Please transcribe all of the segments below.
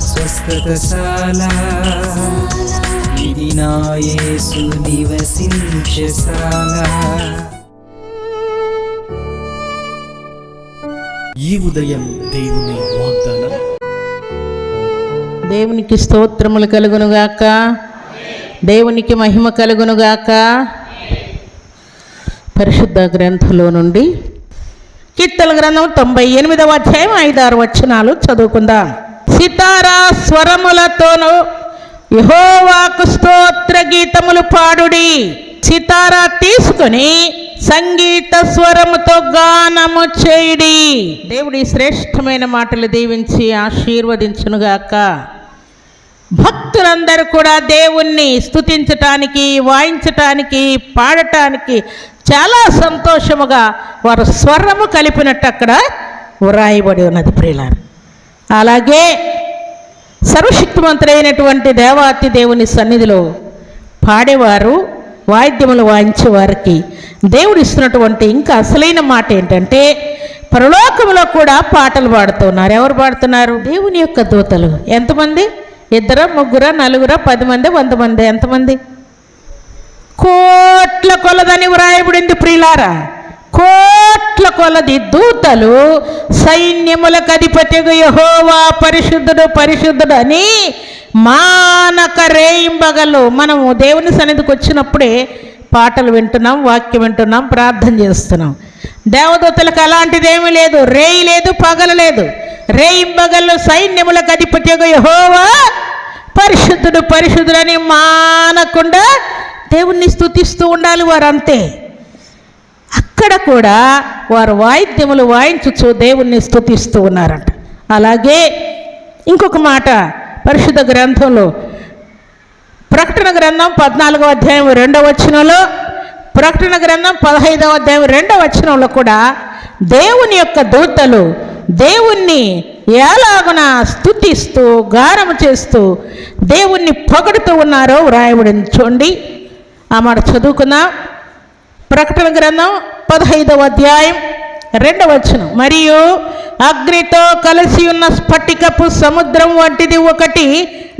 స్వస్థతశాల. ఇది నా యేసు నివసించశాల ఈ ఉదయం దేవుని వాగ్దానం. దేవునికి స్తోత్రములు కలుగునుగాక. దేవునికి మహిమ కలుగునుగాక. పరిశుద్ధ గ్రంథంలో నుండి కీర్తన గ్రంథం తొంభై ఎనిమిదవ అధ్యాయం ఐదారు వచనాలు చదువుకుందాం. సితారా స్వరములతోనూ యహోవాకు స్తోత్ర గీతములు పాడుడి. సితారా తీసుకొని సంగీత స్వరముతో గానము చేయుడి. దేవుడి శ్రేష్టమైన మాటలు దీవించి ఆశీర్వదించునుగాక. భక్తులందరూ కూడా దేవుణ్ణి స్తుతించటానికి వాయించటానికి పాడటానికి చాలా సంతోషముగా వారు స్వరము కలిపినట్టు అక్కడ వ్రాయబడి ఉన్నది ప్రియులారు. అలాగే సర్వశక్తిమంతుడైనటువంటి దేవాతి దేవుని సన్నిధిలో పాడేవారు వాయిద్యములు వాయించే వారికి దేవుడు ఇస్తున్నటువంటి ఇంకా అసలైన మాట ఏంటంటే పరలోకంలో కూడా పాటలు పాడుతున్నారు. ఎవరు పాడుతున్నారు? దేవుని యొక్క దూతలు. ఎంతమంది? ఇద్దరు ముగ్గురు నలుగురు పది మంది వంద మంది? ఎంతమంది? కోట్ల కొలదని వ్రాయబడింది ప్రియులారా. కోట్ల కొలది దూతలు సైన్యములకు అధిపతిగా యహోవా పరిశుద్ధుడు పరిశుద్ధుడు అని మానక రేయింబగలు మనము దేవుని సన్నిధికి వచ్చినప్పుడే పాటలు వింటున్నాం వాక్యం వింటున్నాం ప్రార్థన చేస్తున్నాం. దేవదూతలకు అలాంటిదేమీ లేదు రేయి లేదు పగలు లేదు. రేయింబగలు సైన్యములకు అధిపతిగా యహోవా పరిశుద్ధుడు పరిశుద్ధుడని అని మానకుండా దేవుణ్ణి స్తుతిస్తూ ఉండాలి వారంతే. అక్కడ కూడా వారు వాయిద్యములు వాయించుచు దేవుణ్ణి స్తుతిస్తూ ఉన్నారంట. అలాగే ఇంకొక మాట పరిశుద్ధ గ్రంథంలో ప్రకటన గ్రంథం పద్నాలుగో అధ్యాయం రెండవ వచనంలో ప్రకటన గ్రంథం పదహైదవ అధ్యాయం రెండవ వచనంలో కూడా దేవుని యొక్క దూతలు దేవుణ్ణి ఎలాగున స్థుతిస్తూ గారము చేస్తూ దేవుణ్ణి పొగడుతూ ఉన్నారో వ్రాయబడింది. చూడండి. ఆ మాట ప్రకటన గ్రంథం పదహైదవ అధ్యాయం రెండవ వచనం. మరియు అగ్నితో కలిసి ఉన్న స్ఫటికపు సముద్రం వంటిది ఒకటి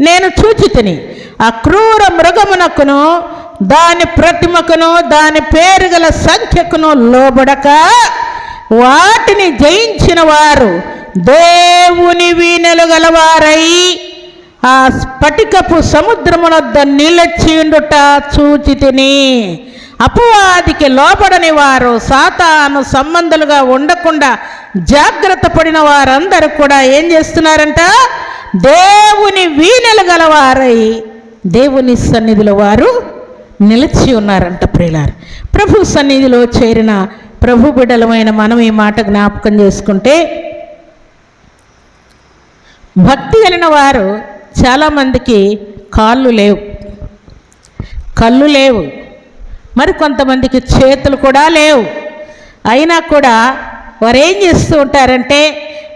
నేను చూచితిని. ఆ క్రూర మృగమునకును దాని ప్రతిమకును దాని పేరు గల సంఖ్యకును లోబడక వాటిని జయించిన వారు దేవుని వీణలు గలవారై ఆ స్ఫటికపు సముద్రమునొద్ద నిలచిండుట చూచితిని. అపవాదికి లోబడని వారు సాతాను సంబంధులుగా ఉండకుండా జాగ్రత్త పడిన వారందరూ కూడా ఏం చేస్తున్నారంట? దేవుని వీణలు గలవారై దేవుని సన్నిధిలో వారు నిలిచి ఉన్నారంట ప్రియులారు. ప్రభు సన్నిధిలో చేరిన ప్రభు బిడలమైన మనం ఈ మాట జ్ఞాపకం చేసుకుంటే భక్తి కలిగిన వారు చాలామందికి కాళ్ళు లేవు. కళ్ళు లేవు. మరి కొంతమందికి చేతులు కూడా లేవు. అయినా కూడా వారు ఏం చేస్తూ ఉంటారంటే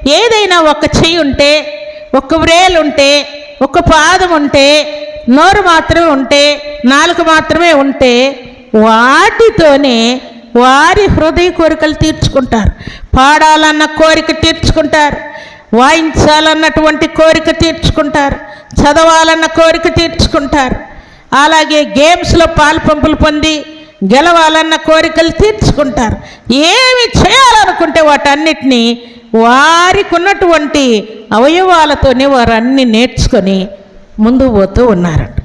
ఏదైనా ఒక చెయ్యి ఉంటే ఒక వ్రేలు ఉంటే ఒక పాదం ఉంటే నోరు మాత్రమే ఉంటే నాలుగు మాత్రమే ఉంటే వాటితోనే వారి హృదయ కోరికలు తీర్చుకుంటారు. పాడాలన్న కోరిక తీర్చుకుంటారు. వాయించాలన్నటువంటి కోరిక తీర్చుకుంటారు చదవాలన్న కోరిక తీర్చుకుంటారు. అలాగే గేమ్స్లో పాల్పంపులు పొంది గెలవాలన్న కోరికలు తీర్చుకుంటారు. ఏమి చేయాలనుకుంటే వాటన్నిటినీ వారికి ఉన్నటువంటి అవయవాలతోనే వారు అన్ని నేర్చుకొని ముందు పోతూ ఉన్నారంట.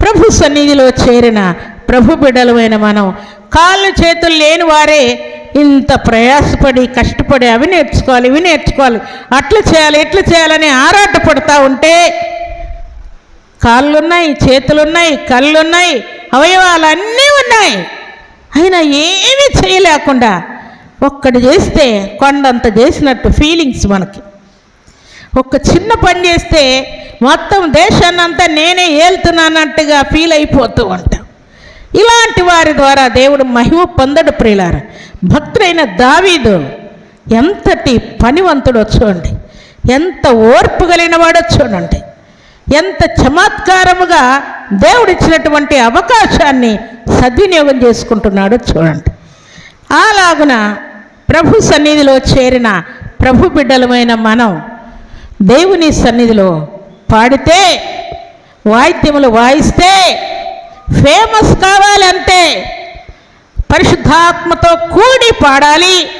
ప్రభు సన్నిధిలో చేరిన ప్రభు బిడ్డలమైన మనం కాళ్ళు చేతులు లేని వారే ఇంత ప్రయాసపడి కష్టపడి అవి నేర్చుకోవాలి ఇవి నేర్చుకోవాలి. అట్లా చేయాలి ఇట్లా చేయాలని ఆరాటపడతా ఉంటే కాళ్ళున్నాయి చేతులున్నాయి కళ్ళున్నాయి అవయవాలు అన్నీ ఉన్నాయి. అయినా ఏమీ చేయలేకుండా ఒక్కటి చేస్తే కొండంత చేసినట్టు ఫీలింగ్స్ మనకి. ఒక చిన్న పని చేస్తే మొత్తం దేశాన్నంతా నేనే ఏళ్తున్నానట్టుగా ఫీల్ అయిపోతూ ఉంటా. ఇలాంటి వారి ద్వారా దేవుడు మహిమ పొందడు ప్రియులార. భక్తుడైన దావీదు ఎంతటి పనివంతుడో చూడండి. ఎంత ఓర్పు కలిగిన వాడో చూడండి. ఎంత చమత్కారముగా దేవుడిచ్చినటువంటి అవకాశాన్ని సద్వినియోగం చేసుకుంటున్నాడో చూడండి. అలాగున ప్రభు సన్నిధిలో చేరిన ప్రభు బిడ్డలమైన మనం దేవుని సన్నిధిలో పాడితే వాయిద్యములు వాయిస్తే ఫేమస్ కావాలంటే పరిశుద్ధాత్మతో కూడి పాడాలి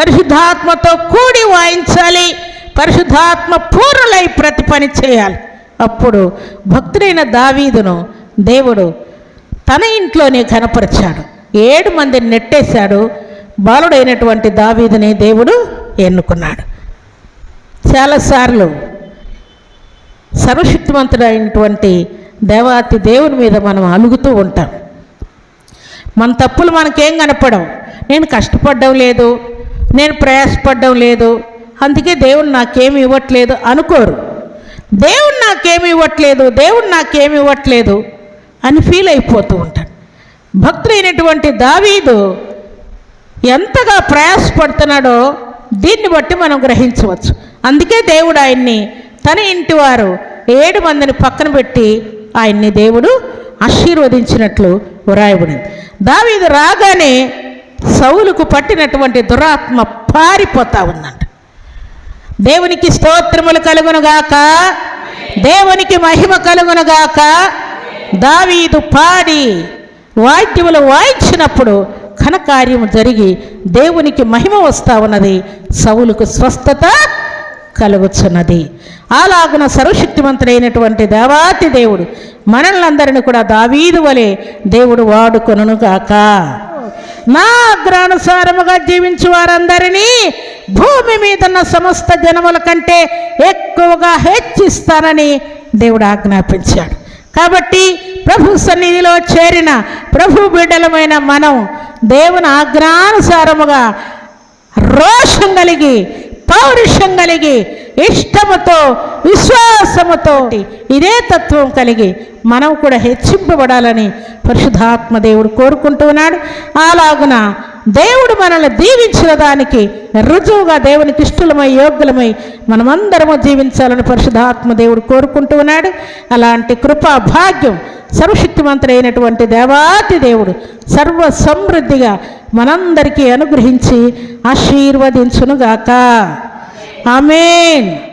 పరిశుద్ధాత్మతో కూడి వాయించాలి పరిశుద్ధాత్మ పూర్ణులై ప్రతి పని చేయాలి. అప్పుడు భక్తుడైన దావీదును దేవుడు తన ఇంట్లోనే కనపరిచాడు ఏడు మందిని నెట్టేశాడు. బాలుడైనటువంటి దావీదుని దేవుడు ఎన్నుకున్నాడు. చాలాసార్లు సర్వశక్తివంతుడైనటువంటి దేవాతి దేవుని మీద మనం అలుగుతూ ఉంటాం. మన తప్పులు మనకేం కనపడవు. నేను కష్టపడడం లేదు నేను ప్రయాసపడడం లేదు అందుకే దేవుడు నాకేమి ఇవ్వట్లేదు అనుకోరు. దేవుడు నాకేమి ఇవ్వట్లేదు దేవుడు నాకేమి ఇవ్వట్లేదు అని ఫీల్ అయిపోతూ ఉంటాడు భక్తులైనటువంటి దావీదు ఎంతగా ప్రయాసపడుతున్నాడో దీన్ని బట్టి మనం గ్రహించవచ్చు. అందుకే దేవుడు ఆయన్ని తన ఇంటి వారు ఏడు మందిని పక్కన పెట్టి ఆయన్ని దేవుడు ఆశీర్వదించినట్లు వ్రాయబడింది. దావీదు రాగానే సౌలుకు పట్టినటువంటి దురాత్మ పారిపోతా ఉందంట. దేవునికి స్తోత్రములు కలుగునుగాక దేవునికి మహిమ కలుగునుగాక దావీదు పాడి వాద్యములు వాయించినప్పుడు ఘనకార్యము జరిగి దేవునికి మహిమ వస్తా ఉన్నది. సౌలుకు స్వస్థత కలుగుచున్నది. అలాగున సర్వశక్తివంతుడైనటువంటి దేవాతి దేవుడు మనల్నందరిని కూడా దావీదు వలె దేవుడు వాడుకొనుగాక నా అగ్రానుసారముగా జీవించు వారందరినీ భూమి మీద ఉన్న సమస్త జనముల కంటే ఎక్కువగా హెచ్చిస్తానని దేవుడు ఆజ్ఞాపించాడు. కాబట్టి ప్రభు సన్నిధిలో చేరిన ప్రభు బిడ్డలమైన మనం దేవుని ఆజ్ఞానుసారముగా రోషం కలిగి పౌరుషం కలిగి ఇష్టముతో విశ్వాసముతో ఇదే తత్వం కలిగి మనం కూడా హెచ్చింపబడాలని పరిశుధాత్మ దేవుడు కోరుకుంటున్నాడు అలాగున దేవుడు మనల్ని దీవించిన దానికి రుజువుగా దేవునికి ఇష్టలమై యోగ్యులమై మనమందరము జీవించాలని పరిశుధాత్మ దేవుడు కోరుకుంటూ ఉన్నాడు. అలాంటి కృపా భాగ్యం సర్వశక్తిమంతుడైనటువంటి దేవాతి దేవుడు సర్వ సమృద్ధిగా మనందరికీ అనుగ్రహించి ఆశీర్వదించునుగాక. ఆమెన్.